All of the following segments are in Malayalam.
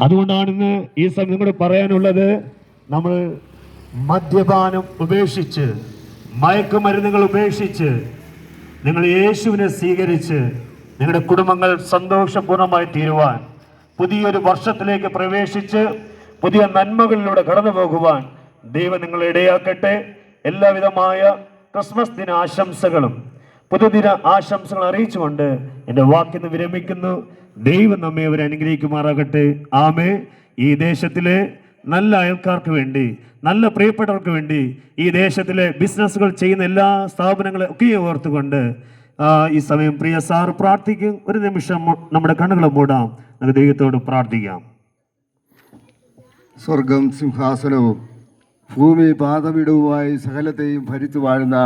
അതുകൊണ്ടാണ് ഇന്ന് ഈ സമയം നിങ്ങളോട് പറയാനുള്ളത് നമ്മൾ മദ്യപാനം ഉപേക്ഷിച്ച് മയക്കുമരുന്നുകൾ ഉപേക്ഷിച്ച് നിങ്ങൾ യേശുവിനെ സ്വീകരിച്ച് നിങ്ങളുടെ കുടുംബങ്ങൾ സന്തോഷപൂർണമായി തീരുവാൻ പുതിയൊരു വർഷത്തിലേക്ക് പ്രവേശിച്ച് പുതിയ നന്മകളിലൂടെ കടന്നു പോകുവാൻ ദൈവം നിങ്ങളെ ഇടയാക്കട്ടെ. എല്ലാവിധമായ ക്രിസ്മസ് ദിന ആശംസകളും പുതുദിന ആശംസകൾ അറിയിച്ചുകൊണ്ട് എന്റെ വാക്കിന്ന് വിരമിക്കുന്നു. ദൈവം നമ്മെ അവരെ അനുഗ്രഹിക്കുമാറാകട്ടെ. ആമേ ഈ ദേശത്തിലെ നല്ല അയൽക്കാർക്ക് വേണ്ടി നല്ല പ്രിയപ്പെട്ടവർക്ക് വേണ്ടി ഈ ദേശത്തിലെ ബിസിനസ്സുകൾ ചെയ്യുന്ന എല്ലാ സ്ഥാപനങ്ങളെ ഒക്കെയും ഓർത്തുകൊണ്ട് ഈ സമയം പ്രിയ സാർ പ്രാർത്ഥിക്കും. ഒരു നിമിഷം നമ്മുടെ കണ്ണുകൾ മൂടാം. നമുക്ക് ദൈവത്തോട് പ്രാർത്ഥിക്കാം. സ്വർഗം സിംഹാസനവും ഭൂമി പാതവിടവുമായി സകലത്തെയും ഭരിച്ചു വാഴുന്ന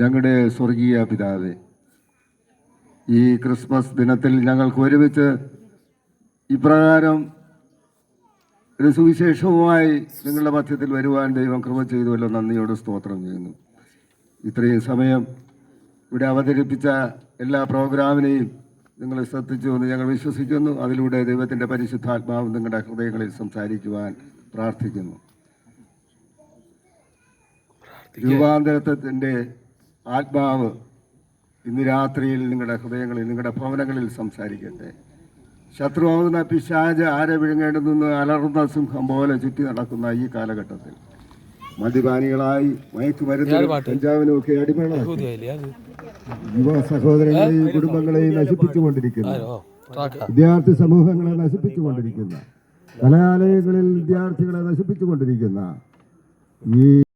ഞങ്ങളുടെ സ്വർഗീയ പിതാവേ ഈ ക്രിസ്മസ് ദിനത്തിൽ ഞങ്ങൾക്ക് ഒരുമിച്ച് ഇപ്രകാരം ഒരു സുവിശേഷവുമായി നിങ്ങളുടെ മധ്യത്തിൽ വരുവാൻ ദൈവം കൃപ ചെയ്തുവല്ലോ നന്ദിയോട് സ്തോത്രം ചെയ്യുന്നു. ഇത്രയും സമയം ഇവിടെ അവതരിപ്പിച്ച എല്ലാ പ്രോഗ്രാമിനെയും നിങ്ങൾ ശ്രദ്ധിച്ചു എന്ന് ഞങ്ങൾ വിശ്വസിക്കുന്നു. അതിലൂടെ ദൈവത്തിന്റെ പരിശുദ്ധാത്മാവ് നിങ്ങളുടെ ഹൃദയങ്ങളിൽ സംസാരിക്കുവാൻ പ്രാർത്ഥിക്കുന്നു. രൂപാന്തരത്വത്തിന്റെ ആത്മാവ് ഇന്ന് രാത്രിയിൽ നിങ്ങളുടെ ഹൃദയങ്ങളിൽ നിങ്ങളുടെ ഭവനങ്ങളിൽ സംസാരിക്കട്ടെ. ശത്രുവാകുന്ന പിശാജ് ആരെ വിഴുങ്ങേണ്ടതെന്ന് അലർന്ന സിംഹം പോലെ ചുറ്റി നടക്കുന്ന ഈ കാലഘട്ടത്തിൽ. മദ്യപാനികളായി മയക്കുമരുന്ന് പഞ്ചാബിനും ഒക്കെ അടിമകളാക്കി യുവ സഹോദരങ്ങളെയും കുടുംബങ്ങളെയും നശിപ്പിച്ചുകൊണ്ടിരിക്കുന്നു. വിദ്യാർത്ഥി സമൂഹങ്ങളെ നശിപ്പിച്ചുകൊണ്ടിരിക്കുന്ന. കലാലയങ്ങളിൽ വിദ്യാർത്ഥികളെ നശിപ്പിച്ചുകൊണ്ടിരിക്കുന്ന ഈ